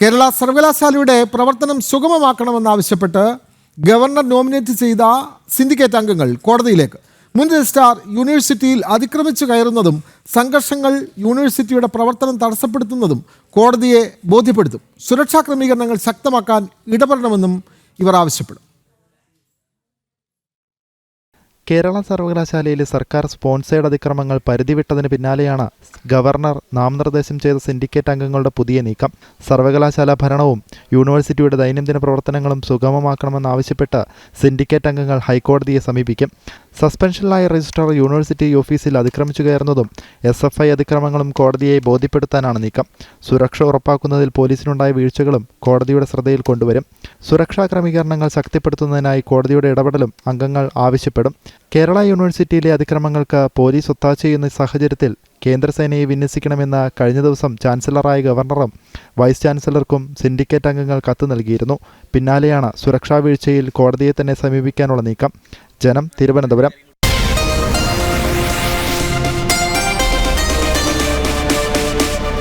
കേരള സർവകലാശാലയുടെ പ്രവർത്തനം സുഗമമാക്കണമെന്നാവശ്യപ്പെട്ട് ഗവർണർ നോമിനേറ്റ് ചെയ്ത സിൻഡിക്കേറ്റ് അംഗങ്ങൾ കോടതിയിലേക്ക്. മുൻ രജിസ്ട്രാർ യൂണിവേഴ്സിറ്റിയിൽ അതിക്രമിച്ചു കയറുന്നതും സംഘർഷങ്ങൾ യൂണിവേഴ്സിറ്റിയുടെ പ്രവർത്തനം തടസ്സപ്പെടുത്തുന്നതും കോടതിയെ ബോധ്യപ്പെടുത്തും. സുരക്ഷാ ക്രമീകരണങ്ങൾ ശക്തമാക്കാൻ ഇടപെടണമെന്നും ഇവർ ആവശ്യപ്പെടും. കേരള സർവകലാശാലയിലെ സർക്കാർ സ്പോൺസേഡ് അതിക്രമങ്ങൾ പരിധിവിട്ടതിന് പിന്നാലെയാണ് ഗവർണർ നാമനിർദ്ദേശം ചെയ്ത സിൻഡിക്കേറ്റ് അംഗങ്ങളുടെ പുതിയ നീക്കം. സർവകലാശാല ഭരണവും യൂണിവേഴ്സിറ്റിയുടെ ദൈനംദിന പ്രവർത്തനങ്ങളും സുഗമമാക്കണമെന്നാവശ്യപ്പെട്ട് സിൻഡിക്കേറ്റ് അംഗങ്ങൾ ഹൈക്കോടതിയെ സമീപിക്കും. സസ്പെൻഷനിലായ രജിസ്ട്രാർ യൂണിവേഴ്സിറ്റി ഓഫീസിൽ അതിക്രമിച്ചു കയറുന്നതും എസ് എഫ് ഐ അതിക്രമങ്ങളും കോടതിയെ ബോധ്യപ്പെടുത്താനാണ് നീക്കം. സുരക്ഷ ഉറപ്പാക്കുന്നതിൽ പോലീസിനുണ്ടായ വീഴ്ചകളും കോടതിയുടെ ശ്രദ്ധയിൽ കൊണ്ടുവരും. സുരക്ഷാ ക്രമീകരണങ്ങൾ ശക്തിപ്പെടുത്തുന്നതിനായി കോടതിയുടെ ഇടപെടലും അംഗങ്ങൾ ആവശ്യപ്പെടും. കേരള യൂണിവേഴ്സിറ്റിയിലെ അതിക്രമങ്ങൾക്ക് പോലീസ് ചെയ്യുന്ന സാഹചര്യത്തിൽ കേന്ദ്രസേനയെ വിന്യസിക്കണമെന്ന് കഴിഞ്ഞ ദിവസം ചാൻസലറായ ഗവർണറും വൈസ് ചാൻസലർക്കും സിൻഡിക്കേറ്റ് അംഗങ്ങൾ കത്ത് നൽകിയിരുന്നു. പിന്നാലെയാണ് സുരക്ഷാ വീഴ്ചയിൽ കോടതിയെ തന്നെ സമീപിക്കാനുള്ള നീക്കം. ജനം തിരുവനന്തപുരം.